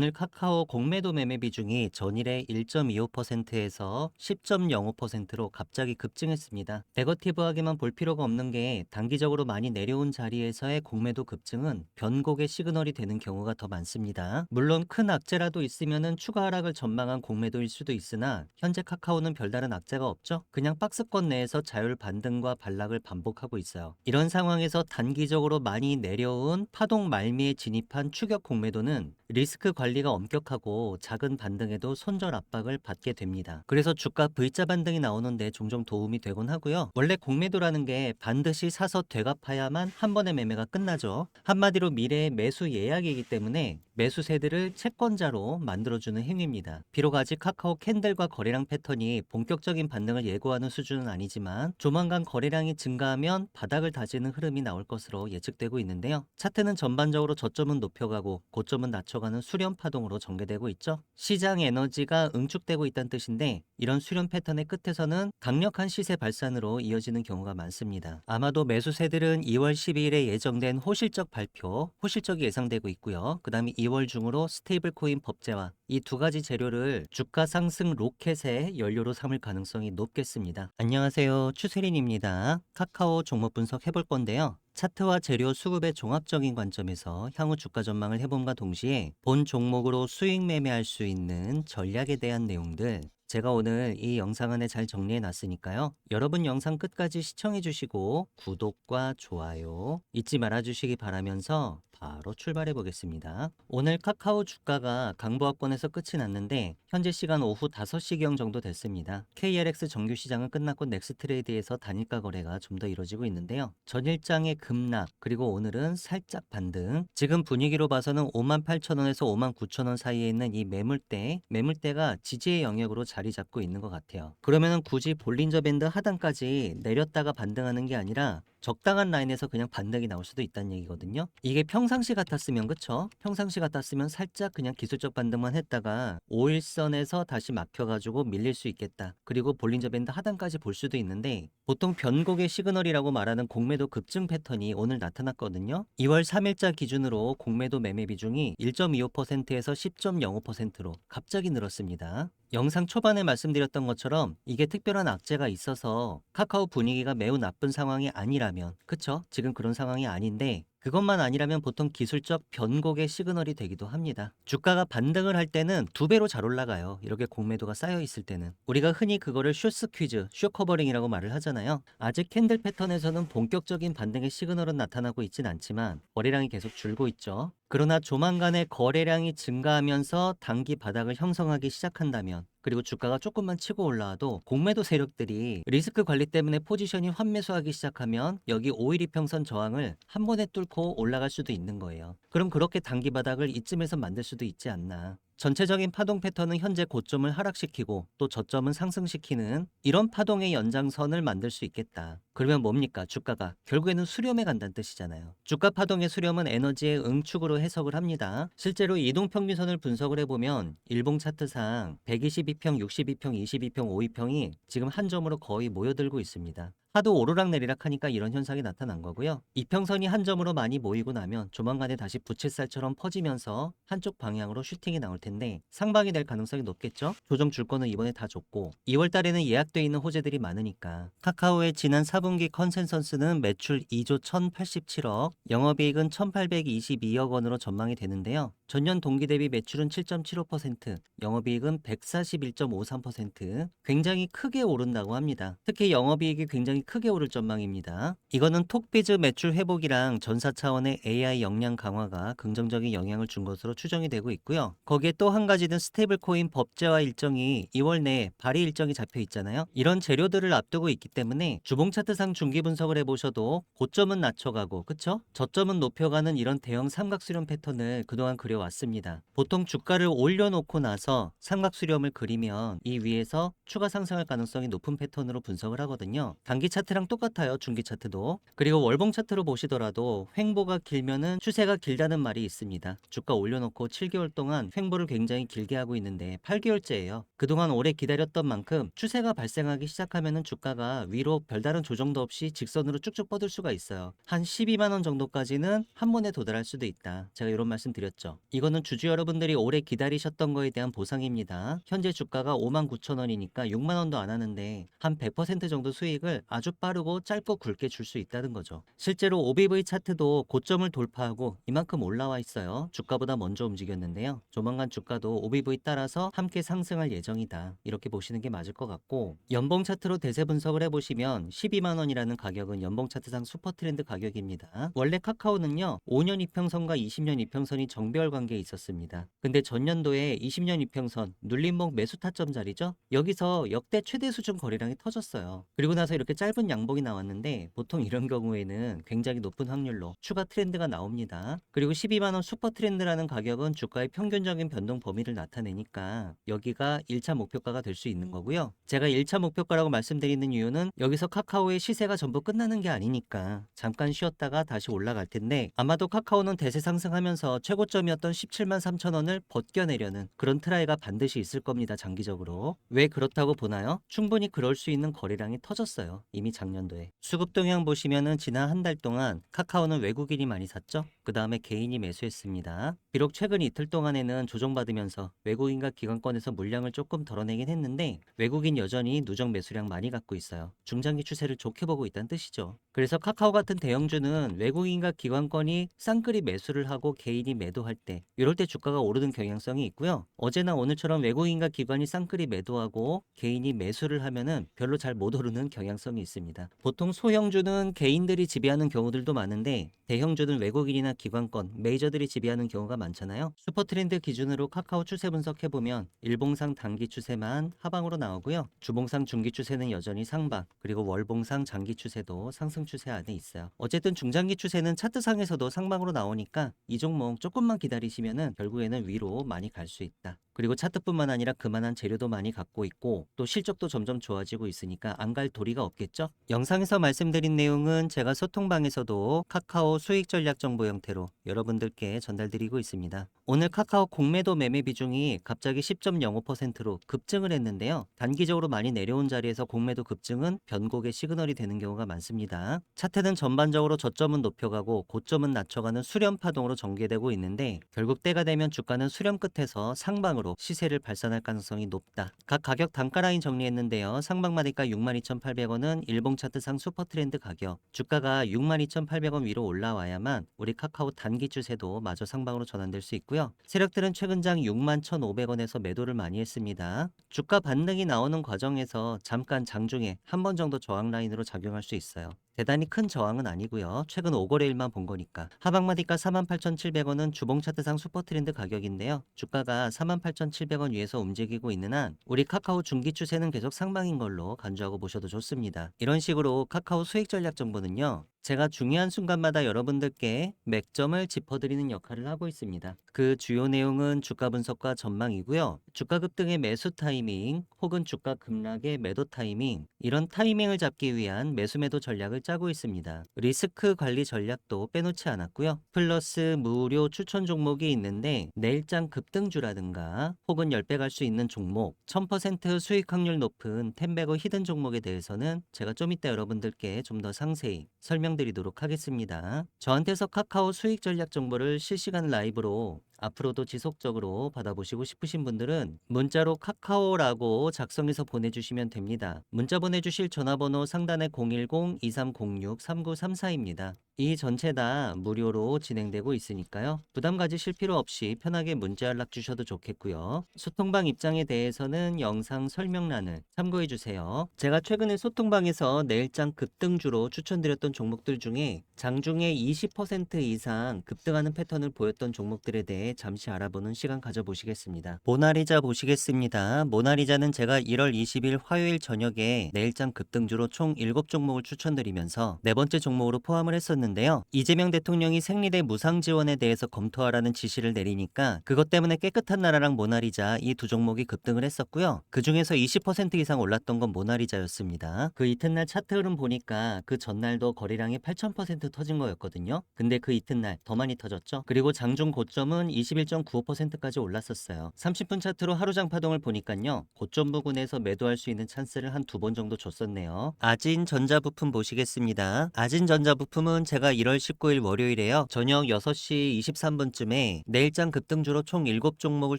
오늘 카카오 공매도 매매 비중이 전일의 1.25%에서 10.05%로 갑자기 급증했습니다. 네거티브하게만 볼 필요가 없는 게 단기적으로 많이 내려온 자리에서의 공매도 급증은 변곡의 시그널이 되는 경우가 더 많습니다. 물론 큰 악재라도 있으면은 추가 하락을 전망한 공매도일 수도 있으나 현재 카카오는 별다른 악재가 없죠. 그냥 박스권 내에서 자율 반등과 반락을 반복하고 있어요. 이런 상황에서 단기적으로 많이 내려온 파동 말미에 진입한 추격 공매도는 리스크 관 리가 엄격하고 작은 반등에도 손절 압박을 받게 됩니다. 그래서 주가 V자 반등이 나오는데 종종 도움이 되곤 하고요. 원래 공매도라는 게 반드시 사서 되갚아야만 한 번의 매매가 끝나죠. 한마디로 미래의 매수 예약이기 때문에 매수세들을 채권자로 만들어주는 행위입니다. 비록 아직 카카오 캔들과 거래량 패턴이 본격적인 반등을 예고하는 수준은 아니지만 조만간 거래량이 증가하면 바닥을 다지는 흐름이 나올 것으로 예측되고 있는데요. 차트는 전반적으로 저점은 높여가고 고점은 낮춰가는 수렴 파동으로 전개되고 있죠. 시장 에너지가 응축되고 있다는 뜻인데 이런 수렴 패턴의 끝에서는 강력한 시세 발산으로 이어지는 경우가 많습니다. 아마도 매수세들은 2월 12일에 예정된 호실적 발표, 호실적이 예상되고 있고요. 그 다음에 2월 중으로 스테이블 코인 법제화 이 두 가지 재료를 주가 상승 로켓의 연료로 삼을 가능성이 높겠습니다. 안녕하세요. 추세린입니다. 카카오 종목 분석 해볼 건데요. 차트와 재료 수급의 종합적인 관점에서 향후 주가 전망을 해봄과 동시에 본 종목으로 수익 매매할 수 있는 전략에 대한 내용들 제가 오늘 이 영상 안에 잘 정리해 놨으니까요. 여러분 영상 끝까지 시청해 주시고 구독과 좋아요 잊지 말아 주시기 바라면서 바로 출발해 보겠습니다. 오늘 카카오 주가가 강보합권에서 끝이 났는데 현재 시간 오후 5시경 정도 됐습니다. KRX 정규 시장은 끝났고 넥스트레이드에서 단일가 거래가 좀 더 이루어지고 있는데요. 전일장의 급락 그리고 오늘은 살짝 반등 지금 분위기로 봐서는 58,000원에서 59,000원 사이에 있는 이 매물대 매물대가 지지의 영역으로 자리 잡고 있는 것 같아요. 그러면은 굳이 볼린저 밴드 하단까지 내렸다가 반등하는 게 아니라 적당한 라인에서 그냥 반등이 나올 수도 있다는 얘기거든요. 이게 평상시 같았으면 그쵸? 평상시 같았으면 살짝 그냥 기술적 반등만 했다가 5일선에서 다시 막혀가지고 밀릴 수 있겠다. 그리고 볼린저 밴드 하단까지 볼 수도 있는데 보통 변곡의 시그널이라고 말하는 공매도 급증 패턴이 오늘 나타났거든요. 2월 3일자 기준으로 공매도 매매 비중이 1.25%에서 10.05%로 갑자기 늘었습니다. 영상 초반에 말씀드렸던 것처럼 이게 특별한 악재가 있어서 카카오 분위기가 매우 나쁜 상황이 아니라면 그쵸? 지금 그런 상황이 아닌데 그것만 아니라면 보통 기술적 변곡의 시그널이 되기도 합니다. 주가가 반등을 할 때는 두 배로 잘 올라가요. 이렇게 공매도가 쌓여 있을 때는. 우리가 흔히 그거를 쇼스 퀴즈, 쇼 커버링이라고 말을 하잖아요. 아직 캔들 패턴에서는 본격적인 반등의 시그널은 나타나고 있진 않지만 거래량이 계속 줄고 있죠. 그러나 조만간에 거래량이 증가하면서 단기 바닥을 형성하기 시작한다면 그리고 주가가 조금만 치고 올라와도 공매도 세력들이 리스크 관리 때문에 포지션이 환매수하기 시작하면 여기 5일 이평선 저항을 한 번에 뚫고 올라갈 수도 있는 거예요. 그럼 그렇게 단기 바닥을 이쯤에서 만들 수도 있지 않나. 전체적인 파동 패턴은 현재 고점을 하락시키고 또 저점은 상승시키는 이런 파동의 연장선을 만들 수 있겠다. 그러면 뭡니까? 주가가 결국에는 수렴에 간다는 뜻이잖아요. 주가 파동의 수렴은 에너지의 응축으로 해석을 합니다. 실제로 이동평균선을 분석을 해보면 일봉 차트상 122평, 62평, 22평, 52평이 지금 한 점으로 거의 모여들고 있습니다. 하도 오르락 내리락 하니까 이런 현상이 나타난 거고요. 이평선이 한 점으로 많이 모이고 나면 조만간에 다시 부채살처럼 퍼지면서 한쪽 방향으로 슈팅이 나올 텐데 상방이 될 가능성이 높겠죠? 조정 줄 거는 이번에 다 줬고 2월 달에는 예약돼 있는 호재들이 많으니까 카카오의 지난 4분기 컨센서스는 매출 2조 1087억, 영업이익은 1822억 원으로 전망이 되는데요. 전년 동기 대비 매출은 7.75%, 영업이익은 141.53%, 굉장히 크게 오른다고 합니다. 특히 영업이익이 굉장히 크게 오를 전망입니다. 이거는 톡비즈 매출 회복이랑 전사 차원의 AI 역량 강화가 긍정적인 영향을 준 것으로 추정이 되고 있고요. 거기에 또 한 가지는 스테이블 코인 법제화 일정이 2월 내에 발의 일정이 잡혀 있잖아요. 이런 재료들을 앞두고 있기 때문에 주봉 차트상 중기 분석을 해보셔도 고점은 낮춰가고 그쵸? 저점은 높여가는 이런 대형 삼각 수렴 패턴을 그동안 그려왔습니다. 보통 주가를 올려놓고 나서 삼각 수렴을 그리면 이 위에서 추가 상승할 가능성이 높은 패턴으로 분석을 하거든요. 단기 차트랑 똑같아요. 중기 차트도. 그리고 월봉 차트로 보시더라도 횡보가 길면은 추세가 길다는 말이 있습니다. 주가 올려놓고 7개월 동안 횡보를 굉장히 길게 하고 있는데 8개월째예요. 그동안 오래 기다렸던 만큼 추세가 발생하기 시작하면은 주가가 위로 별다른 조정도 없이 직선으로 쭉쭉 뻗을 수가 있어요. 한 12만 원 정도까지는 한 번에 도달할 수도 있다. 제가 이런 말씀 드렸죠. 이거는 주주 여러분들이 오래 기다리셨던 거에 대한 보상입니다. 현재 주가가 5만 9천 원이니까 6만 원도 안 하는데 한 100% 정도 수익을 아주 빠르고 짧고 굵게 줄 수 있다는 거죠. 실제로 OBV 차트도 고점을 돌파하고 이만큼 올라와 있어요. 주가보다 먼저 움직였는데요. 조만간 주가도 OBV 따라서 함께 상승할 예정이다. 이렇게 보시는 게 맞을 것 같고 연봉 차트로 대세 분석을 해보시면 12만 원이라는 가격은 연봉 차트상 슈퍼 트렌드 가격입니다. 원래 카카오는요 5년 이평선과 20년 이평선이 정배열 관계에 있었습니다. 근데 전년도에 20년 이평선 눌림목 매수 타점 자리죠. 여기서 역대 최대 수준 거래량이 터졌어요. 그리고 나서 이렇게 짧은 양봉이 나왔는데 보통 이런 경우에는 굉장히 높은 확률로 추가 트렌드가 나옵니다. 그리고 12만 원 슈퍼 트렌드라는 가격은 주가의 평균적인 변동 범위를 나타내니까 여기가 1차 목표가가 될 수 있는 거고요. 제가 1차 목표가라고 말씀드리는 이유는 여기서 카카오의 시세가 전부 끝나는 게 아니니까 잠깐 쉬었다가 다시 올라갈 텐데 아마도 카카오는 대세 상승하면서 최고점이었던 17만 3천 원을 벗겨내려는 그런 트라이가 반드시 있을 겁니다. 장기적으로. 왜 그렇다고 보나요? 충분히 그럴 수 있는 거래량이 터졌어요. 이미 작년도에. 수급 동향 보시면은 지난 한 달 동안 카카오는 외국인이 많이 샀죠. 그 다음에 개인이 매수했습니다. 비록 최근 이틀 동안에는 조정받으면서 외국인과 기관권에서 물량을 조금 덜어내긴 했는데 외국인 여전히 누적 매수량 많이 갖고 있어요. 중장기 추세를 좋게 보고 있다는 뜻이죠. 그래서 카카오 같은 대형주는 외국인과 기관권이 쌍끌이 매수를 하고 개인이 매도할 때 이럴 때 주가가 오르는 경향성이 있고요. 어제나 오늘처럼 외국인과 기관이 쌍끌이 매도하고 개인이 매수를 하면은 별로 잘 못 오르는 경향성이 있 습니다. 보통 소형주는 개인들이 지배하는 경우들도 많은데 대형주는 외국인이나 기관권, 메이저들이 지배하는 경우가 많잖아요. 슈퍼트렌드 기준으로 카카오 추세 분석해보면 일봉상 단기 추세만 하방으로 나오고요. 주봉상 중기 추세는 여전히 상방, 그리고 월봉상 장기 추세도 상승 추세 안에 있어요. 어쨌든 중장기 추세는 차트상에서도 상방으로 나오니까 이 종목 조금만 기다리시면은 결국에는 위로 많이 갈 수 있다. 그리고 차트뿐만 아니라 그만한 재료도 많이 갖고 있고 또 실적도 점점 좋아지고 있으니까 안 갈 도리가 없겠죠? 영상에서 말씀드린 내용은 제가 소통방에서도 카카오 수익 전략 정보 형태로 여러분들께 전달드리고 있습니다. 오늘 카카오 공매도 매매 비중이 갑자기 10.05%로 급증을 했는데요. 단기적으로 많이 내려온 자리에서 공매도 급증은 변곡의 시그널이 되는 경우가 많습니다. 차트는 전반적으로 저점은 높여가고 고점은 낮춰가는 수렴 파동으로 전개되고 있는데 결국 때가 되면 주가는 수렴 끝에서 상방으로 시세를 발산할 가능성이 높다. 각 가격 단가 라인 정리했는데요. 상방마디가 62,800원은 일봉 차트상 슈퍼트렌드 가격. 주가가 62,800원 위로 올라와야만 우리 카카오 단기 추세도 마저 상방으로 전환될 수 있고요. 세력들은 최근장 61,500원에서 매도를 많이 했습니다. 주가 반등이 나오는 과정에서 잠깐 장중에 한 번 정도 저항 라인으로 작용할 수 있어요. 대단히 큰 저항은 아니고요. 최근 5거래일만 본 거니까. 하방마디가 48,700원은 주봉 차트상 슈퍼트렌드 가격인데요. 주가가 48,700원 위에서 움직이고 있는 한 우리 카카오 중기 추세는 계속 상방인 걸로 간주하고 보셔도 좋습니다. 이런 식으로 카카오 수익 전략 정보는요. 제가 중요한 순간마다 여러분들께 맥점을 짚어드리는 역할을 하고 있습니다. 그 주요 내용은 주가 분석과 전망이고요. 주가 급등의 매수 타이밍 혹은 주가 급락의 매도 타이밍 이런 타이밍을 잡기 위한 매수 매도 전략을 짜고 있습니다. 리스크 관리 전략도 빼놓지 않았고요. 플러스 무료 추천 종목이 있는데 내일장 급등주라든가 혹은 10배 갈 수 있는 종목 1000% 수익 확률 높은 텐베거 히든 종목에 대해서는 제가 좀 이따 여러분들께 좀 더 상세히 설명 드리도록 하겠습니다. 저한테서 카카오 수익 전략 정보를 실시간 라이브로 앞으로도 지속적으로 받아보시고 싶으신 분들은 문자로 카카오라고 작성해서 보내주시면 됩니다. 문자 보내주실 전화번호 상단에 010-2306-3934입니다. 이 전체 다 무료로 진행되고 있으니까요. 부담 가지실 필요 없이 편하게 문자 연락 주셔도 좋겠고요. 소통방 입장에 대해서는 영상 설명란을 참고해 주세요. 제가 최근에 소통방에서 내일장 급등주로 추천드렸던 종목들 중에 장중에 20% 이상 급등하는 패턴을 보였던 종목들에 대해 잠시 알아보는 시간 가져보시겠습니다. 모나리자 보시겠습니다. 모나리자는 제가 1월 20일 화요일 저녁에 내일장 급등주로 총 7종목을 추천드리면서 네 번째 종목으로 포함을 했었는데 있었는데요. 이재명 대통령이 생리대 무상 지원에 대해서 검토하라는 지시를 내리니까 그것 때문에 깨끗한 나라랑 모나리자 이 두 종목이 급등을 했었고요. 그 중에서 20% 이상 올랐던 건 모나리자였습니다. 그 이튿날 차트 흐름 보니까 그 전날도 거래량이 8,000% 터진 거였거든요. 근데 그 이튿날 더 많이 터졌죠. 그리고 장중 고점은 21.95%까지 올랐었어요. 30분 차트로 하루장 파동을 보니까요. 고점 부근에서 매도할 수 있는 찬스를 한 두 번 정도 줬었네요. 아진 전자부품 보시겠습니다. 아진 전자부품은 제가 1월 19일 월요일에요. 저녁 6시 23분쯤에 내일장 급등주로 총 7종목을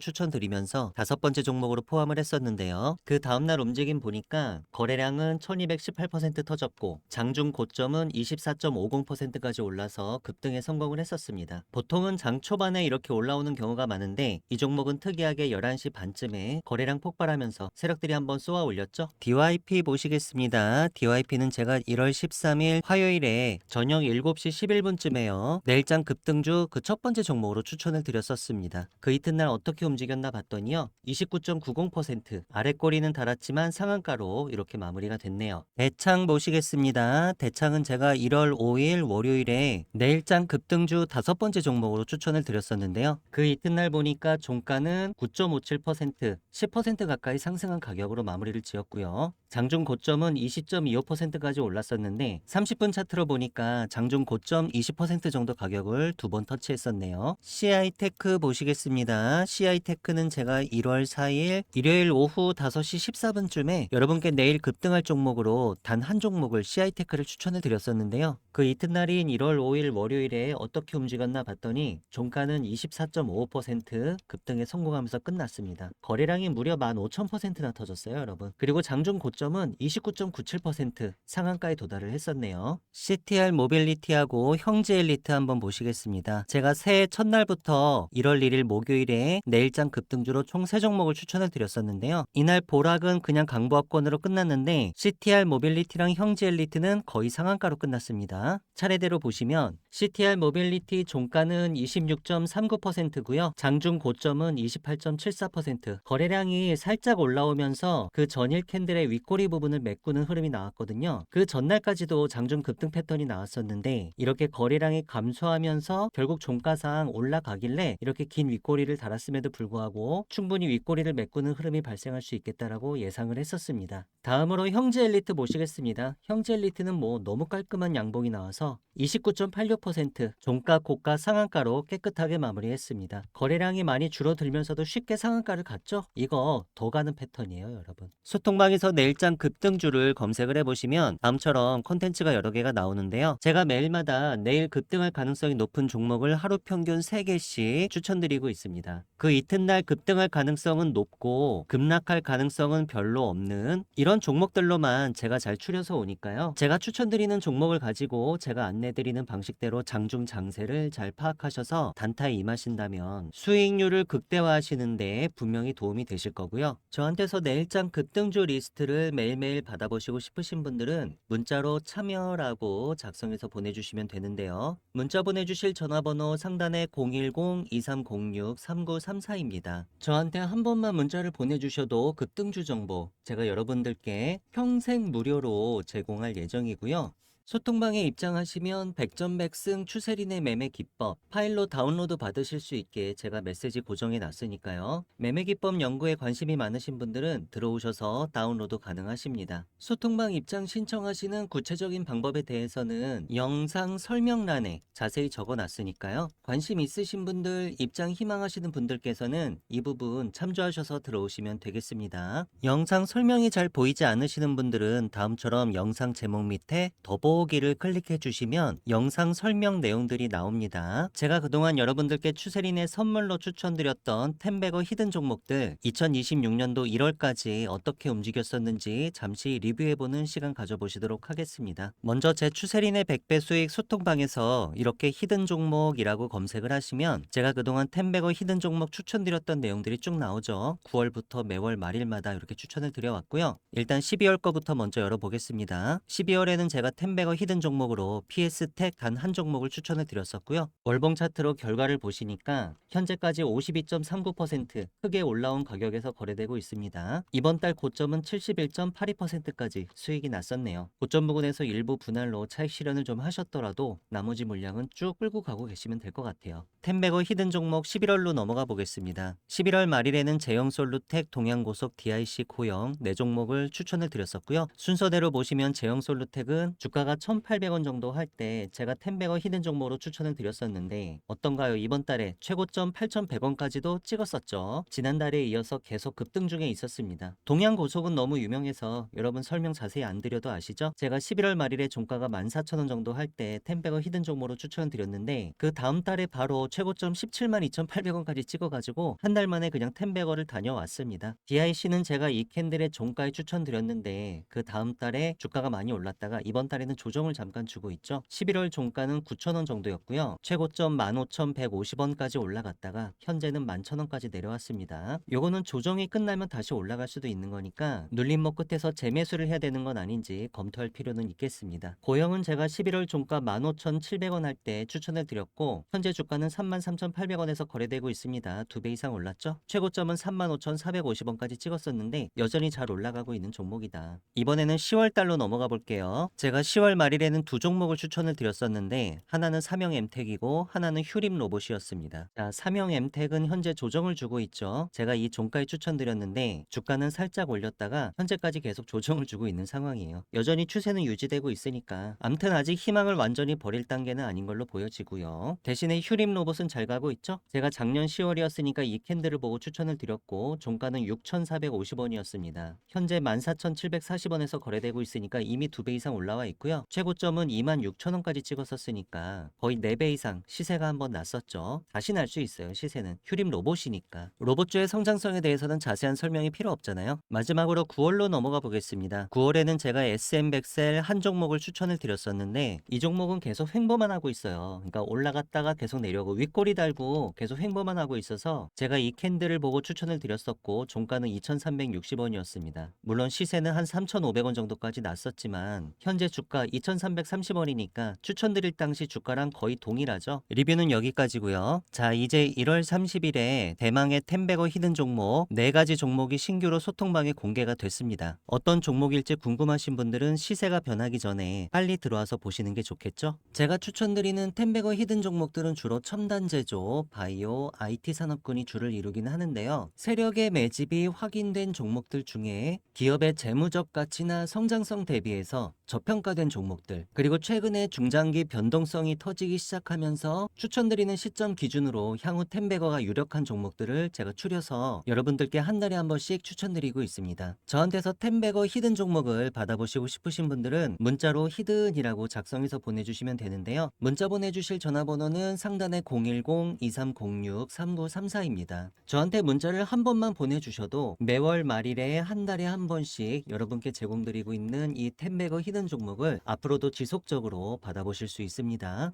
추천드리면서 다섯 번째 종목으로 포함을 했었는데요. 그 다음날 움직임 보니까 거래량은 1218% 터졌고 장중 고점은 24.50%까지 올라서 급등에 성공을 했었습니다. 보통은 장 초반에 이렇게 올라 오는 경우가 많은데 이 종목은 특이하게 11시 반쯤에 거래량 폭발하면서 세력들이 한번 쏘아 올렸죠. DYP 보시겠습니다. DYP는 제가 1월 13일 화요일에 저녁 7시 11분쯤에요. 내일장 급등주 그 첫 번째 종목으로 추천을 드렸었습니다. 그 이튿날 어떻게 움직였나 봤더니요. 29.90% 아래 꼬리는 달았지만 상한가로 이렇게 마무리가 됐네요. 대창 보시겠습니다. 대창은 제가 1월 5일 월요일에 내일장 급등주 다섯 번째 종목으로 추천을 드렸었는데요. 그 이튿날 보니까 종가는 9.57% 10% 가까이 상승한 가격으로 마무리를 지었고요. 장중 고점은 20.25%까지 올랐었는데 30분 차트로 보니까 장중 고점 20% 정도 가격을 두 번 터치했었네요. CI테크 보시겠습니다. CI테크는 제가 1월 4일 일요일 오후 5시 14분쯤에 여러분께 내일 급등할 종목으로 단 한 종목을 CI테크를 추천을 드렸었는데요. 그 이튿날인 1월 5일 월요일에 어떻게 움직였나 봤더니 종가는 24.55% 급등에 성공하면서 끝났습니다. 거래량이 무려 15,000%나 터졌어요, 여러분. 그리고 장중 고점 은 29.97% 상한가에 도달을 했었네요. CTR 모빌리티하고 형제 엘리트 한번 보시겠습니다. 제가 새해 첫날부터 1월 1일 목요일에 내일장 급등주로 총 3종목을 추천을 드렸었는데요. 이날 보락은 그냥 강보합권으로 끝났는데 CTR 모빌리티랑 형제 엘리트는 거의 상한가로 끝났습니다. 차례대로 보시면 CTR 모빌리티 종가는 26.39%고요. 장중 고점은 28.74%. 거래량이 살짝 올라오면서 그 전일 캔들의 윗 꼬리 부분을 메꾸는 흐름이 나왔거든요. 그 전날까지도 장중 급등 패턴이 나왔었는데 이렇게 거래량이 감소하면서 결국 종가상 올라가길래 이렇게 긴 윗꼬리를 달았음에도 불구하고 충분히 윗꼬리를 메꾸는 흐름이 발생할 수 있겠다라고 예상을 했었습니다. 다음으로 형제 엘리트 모시겠습니다. 형제 엘리트는 뭐 너무 깔끔한 양봉이 나와서 29.86% 종가 고가 상한가로 깨끗하게 마무리했습니다. 거래량이 많이 줄어들면서도 쉽게 상한가를 갔죠? 이거 더 가는 패턴이에요, 여러분. 소통방에서 내일장 급등주를 검색을 해보시면 다음처럼 콘텐츠가 여러 개가 나오는데요. 제가 매일마다 내일 급등할 가능성이 높은 종목을 하루 평균 3개씩 추천드리고 있습니다. 그 이튿날 급등할 가능성은 높고 급락할 가능성은 별로 없는 이런 종목들로만 제가 잘 추려서 오니까요. 제가 추천드리는 종목을 가지고 제가 안 내드리는 방식대로 장중 장세를 잘 파악하셔서 단타에 임하신다면 수익률을 극대화하시는 데 분명히 도움이 되실 거고요. 저한테서 내일장 급등주 리스트를 매일매일 받아보시고 싶으신 분들은 문자로 참여라고 작성해서 보내주시면 되는데요. 문자 보내주실 전화번호 상단에 010-2306-3934입니다. 저한테 한 번만 문자를 보내주셔도 급등주 정보 제가 여러분들께 평생 무료로 제공할 예정이고요. 소통방에 입장하시면 백전백승 추세린의 매매 기법 파일로 다운로드 받으실 수 있게 제가 메시지 고정해 놨으니까요. 매매 기법 연구에 관심이 많으신 분들은 들어오셔서 다운로드 가능하십니다. 소통방 입장 신청하시는 구체적인 방법에 대해서는 영상 설명란에 자세히 적어 놨으니까요. 관심 있으신 분들 입장 희망하시는 분들께서는 이 부분 참조하셔서 들어오시면 되겠습니다. 영상 설명이 잘 보이지 않으시는 분들은 다음처럼 영상 제목 밑에 더보 기를 클릭해 주시면 영상 설명 내용들이 나옵니다. 제가 그동안 여러분들께 추세린의 선물로 추천드렸던 텐베거 히든 종목들 2026년도 1월까지 어떻게 움직였었는지 잠시 리뷰해보는 시간 가져보시도록 하겠습니다. 먼저 제 추세린의 100배 수익 소통방에서 이렇게 히든 종목이라고 검색을 하시면 제가 그동안 텐베거 히든 종목 추천드렸던 내용들이 쭉 나오죠. 9월부터 매월 말일마다 이렇게 추천을 드려왔고요. 일단 12월 거부터 먼저 열어보겠습니다. 12월에는 제가 텐베거 텐베거 히든 종목으로 PS텍 단 한 종목을 추천을 드렸었고요. 월봉 차트로 결과를 보시니까 현재까지 52.39% 크게 올라온 가격에서 거래되고 있습니다. 이번 달 고점은 71.82%까지 수익이 났었네요. 고점 부근에서 일부 분할로 차익 실현을 좀 하셨더라도 나머지 물량은 쭉 끌고 가고 계시면 될 것 같아요. 텐베거 히든 종목 11월로 넘어가 보겠습니다. 11월 말일에는 제형솔루텍, 동양고속, DIC 코형 네 종목을 추천을 드렸었고요. 순서대로 보시면 제형솔루텍은 주가가 1,800원 정도 할 때 제가 텐베거 히든 종목으로 추천을 드렸었는데 어떤가요? 이번 달에 최고점 8,100원까지도 찍었었죠. 지난달에 이어서 계속 급등 중에 있었습니다. 동양고속은 너무 유명해서 여러분 설명 자세히 안 드려도 아시죠? 제가 11월 말일에 종가가 14,000원 정도 할 때 텐베거 히든 종목으로 추천을 드렸는데 그 다음 달에 바로 최고점 17만 2,800원까지 찍어가지고 한 달 만에 그냥 텐베거를 다녀왔습니다. DIC는 제가 이 캔들의 종가에 추천드렸는데 그 다음 달에 주가가 많이 올랐다가 이번 달에는 조정을 잠깐 주고 있죠. 11월 종가는 9,000원 정도였고요. 최고점 15,150원까지 올라갔다가 현재는 11,000원까지 내려왔습니다. 요거는 조정이 끝나면 다시 올라갈 수도 있는 거니까 눌림목 끝에서 재매수를 해야 되는 건 아닌지 검토할 필요는 있겠습니다. 고영은 제가 11월 종가 15,700원 할 때 추천을 드렸고 현재 주가는 33,800원에서 거래되고 있습니다. 두 배 이상 올랐죠? 최고점은 35,450원까지 찍었었는데 여전히 잘 올라가고 있는 종목이다. 이번에는 10월 달로 넘어가 볼게요. 제가 10월 말일에는 두 종목을 추천을 드렸었는데 하나는 삼형 엠텍이고 하나는 휴림 로봇이었습니다. 자, 삼형 엠텍은 현재 조정을 주고 있죠. 제가 이 종가에 추천드렸는데 주가는 살짝 올렸다가 현재까지 계속 조정을 주고 있는 상황이에요. 여전히 추세는 유지되고 있으니까 암튼 아직 희망을 완전히 버릴 단계는 아닌 걸로 보여지고요. 대신에 휴림 로봇은 잘 가고 있죠. 제가 작년 10월이었으니까 이 캔들을 보고 추천을 드렸고 종가는 6,450원이었습니다. 현재 14,740원에서 거래되고 있으니까 이미 두 배 이상 올라와 있고요. 최고점은 26,000원까지 찍었었으니까 거의 4배 이상 시세가 한번 났었죠. 다시 날 수 있어요. 시세는 휴림 로봇이니까. 로봇주의 성장성에 대해서는 자세한 설명이 필요 없잖아요. 마지막으로 9월로 넘어가 보겠습니다. 9월에는 제가 SM100셀 한 종목을 추천을 드렸었는데 이 종목은 계속 횡보만 하고 있어요. 그러니까 올라갔다가 계속 내려오고 윗꼬리 달고 계속 횡보만 하고 있어서 제가 이 캔들을 보고 추천을 드렸었고 종가는 2,360원이었습니다. 물론 시세는 한 3,500원 정도까지 났었지만 현재 주가 2,330원이니까 추천드릴 당시 주가랑 거의 동일하죠. 리뷰는 여기까지고요. 자 이제 1월 30일에 대망의 텐베거 히든 종목 4가지 종목이 신규로 소통방에 공개가 됐습니다. 어떤 종목일지 궁금하신 분들은 시세가 변하기 전에 빨리 들어와서 보시는 게 좋겠죠? 제가 추천드리는 텐베거 히든 종목들은 주로 첨단 제조, 바이오, IT 산업군이 주를 이루긴 하는데요. 세력의 매집이 확인된 종목들 중에 기업의 재무적 가치나 성장성 대비해서 저평가된 종목들, 그리고 최근에 중장기 변동성이 터지기 시작하면서 추천드리는 시점 기준으로 향후 텐베거가 유력한 종목들을 제가 추려서 여러분들께 한 달에 한 번씩 추천드리고 있습니다. 저한테서 텐베거 히든 종목을 받아보시고 싶으신 분들은 문자로 히든이라고 작성해서 보내주시면 되는데요. 문자 보내주실 전화번호는 상단에 010-2306-3934입니다. 저한테 문자를 한 번만 보내주셔도 매월 말일에 한 달에 한 번씩 여러분께 제공드리고 있는 이 텐베거 히든 종목을 앞으로도 지속적으로 받아보실 수 있습니다.